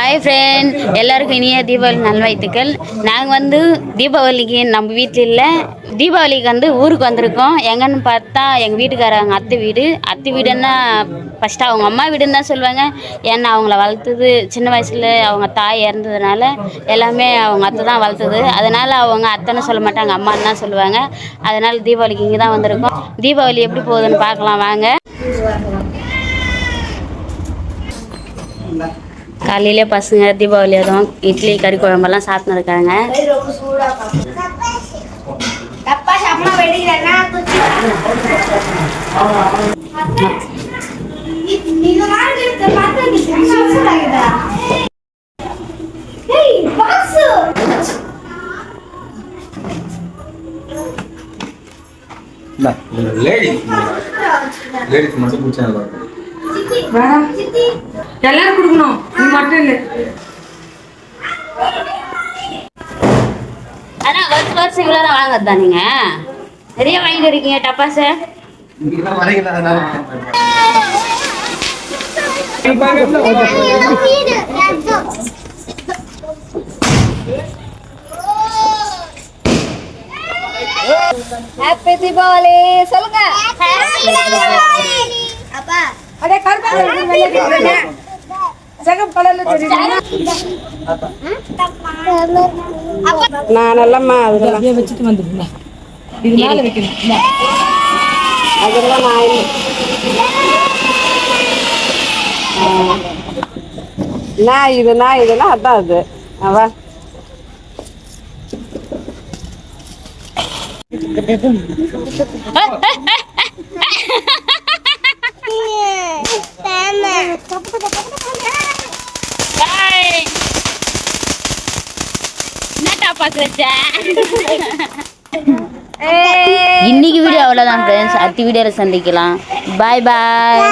Hi friend எல்லாருக்கும் இனிய தீபாவளி நல்வாழ்த்துக்கள். நாங்கள் வந்து தீபாவளிக்கு நம்ம வீட்டில் இல்லை. தீபாவளிக்கு வந்து ஊருக்கு வந்திருக்கோம். எங்கன்னு பார்த்தா எங்கள் வீட்டுக்காரங்க அத்தை வீடு. அத்தை வீடுன்னா ஃபஸ்ட்டு அவங்க அம்மா வீடுன்னு தான் சொல்லுவாங்க. ஏன்னா அவங்கள வளர்த்தது சின்ன வயசில் அவங்க தாய் இறந்ததுனால எல்லாமே அவங்க அத்தை தான் வளர்த்தது. அதனால் அவங்க அத்தைன்னு சொல்ல மாட்டாங்க அம்மான்னு தான் சொல்லுவாங்க. அதனால் தீபாவளிக்கு இங்கே தான் வந்திருக்கோம். தீபாவளி எப்படி போகுதுன்னு பார்க்கலாம் வாங்க. காலையிலே பசங்க தீபாவளி அதுவும் இட்லி கறி குழம்பெல்லாம் சாப்பிட்டு இருக்காங்க எல்லாரும் கொடுக்கணும். இல்லை. ஆனால் வருஷம் வருஷம் இவ்வளோ தான் வாங்குறது நீங்கள் நிறைய வாங்கிட்டு இருக்கீங்க அதனால ஹாப்பி தீபாவளி சொல்லுங்க. அப்பா கருப்பு சிகப்பு கலர்ல தெரியுது நான் நல்லம்மா அதெல்லாம் வச்சுட்டு வந்துருந்தேன் இது மேல வைக்கணும். அதெல்லாம் நான். நான் இது நான் இதுனா அதான் அது. ஆ, வா Bye. டப்பாஸ் வச்ச இன்னைக்கு வீடியோ அவ்வளோதான் ஃப்ரெண்ட்ஸ் அடுத்த வீடியோவில் சந்திக்கலாம். பாய் பாய்